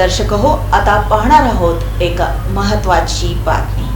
दर्शक हो आता पाहणार आहोत एक महत्वाची बातमी.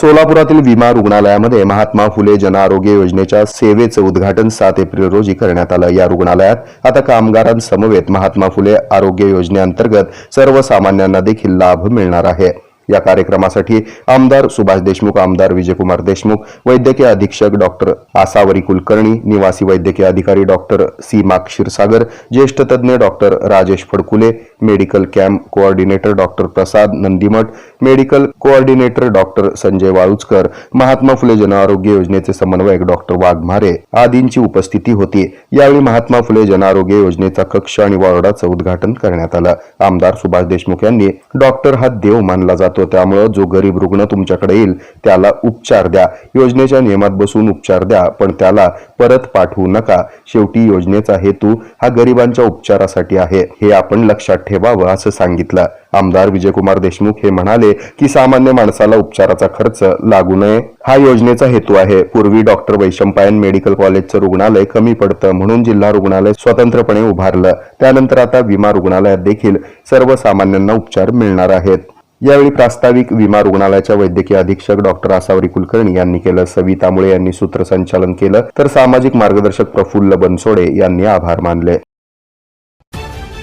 सोलापुरातील विमा रुग्णालयामध्ये महात्मा फुले जनआरोग्य योजनेच्या सेवेचं उद्घाटन सात एप्रिल रोजी करण्यात आलं. या रुग्णालयात आता कामगारांसमवेत महात्मा फुले आरोग्य योजनेअंतर्गत सर्वसामान्यांना देखील लाभ मिळणार आहे. या कार्यक्रमासाठी आमदार सुभाष देशमुख आमदार विजयकुमार देशमुख वैद्यकीय अधीक्षक डॉक्टर आसावरी कुलकर्णी निवासी वैद्यकीय अधिकारी डॉक्टर सीमा क्षीरसागर ज्येष्ठ तज्ज्ञ doctor Rajesh Phadkule medical camp coordinator doctor Prasad Nandimath medical coordinator doctor Sanjay Waluchkar Mahatma Phule Janarogya योजनेचे समन्वयक डॉक्टर वाघमारे आदींची उपस्थिती होती. यावेळी महात्मा फुले जनआरोग्य योजनेचा कक्ष आणि वॉर्डाचं उद्घाटन करण्यात आलं. आमदार सुभाष देशमुख यांनी डॉक्टर हा देव मानला जातो. त्यामुळं जो गरीब रुग्ण तुमच्याकडे येईल त्याला उपचार द्या. योजनेच्या नियमात बसून उपचार द्या पण त्याला परत पाठवू नका. शेवटी योजनेचा हेतू हा गरिबांच्या उपचारासाठी आहे. हे आपण लक्षात ठेवावं असं सांगितलं. आमदार विजयकुमार देशमुख हे म्हणाले की सामान्य माणसाला उपचाराचा खर्च लागू नये. हा योजनेचा हेतू आहे. पूर्वी डॉक्टर वैशंपायन मेडिकल कॉलेजचं रुग्णालय कमी पडतं म्हणून जिल्हा रुग्णालय स्वतंत्रपणे उभारलं. त्यानंतर आता विमा रुग्णालयात देखील सर्वसामान्यांना उपचार मिळणार आहेत. यावेळी प्रास्ताविक विमा रुग्णालयाच्या वैद्यकीय अधीक्षक डॉक्टर आसावरी कुलकर्णी यांनी केलं. सविता मुळे यांनी सूत्रसंचालन केलं. तर सामाजिक मार्गदर्शक प्रफुल्ल बनसोडे यांनी आभार मानले.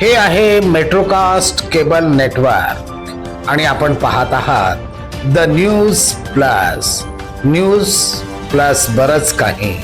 हे आहे मेट्रोकास्ट केबल नेटवर्क आणि आपण पाहत आहात the news plus news plus बरच काही.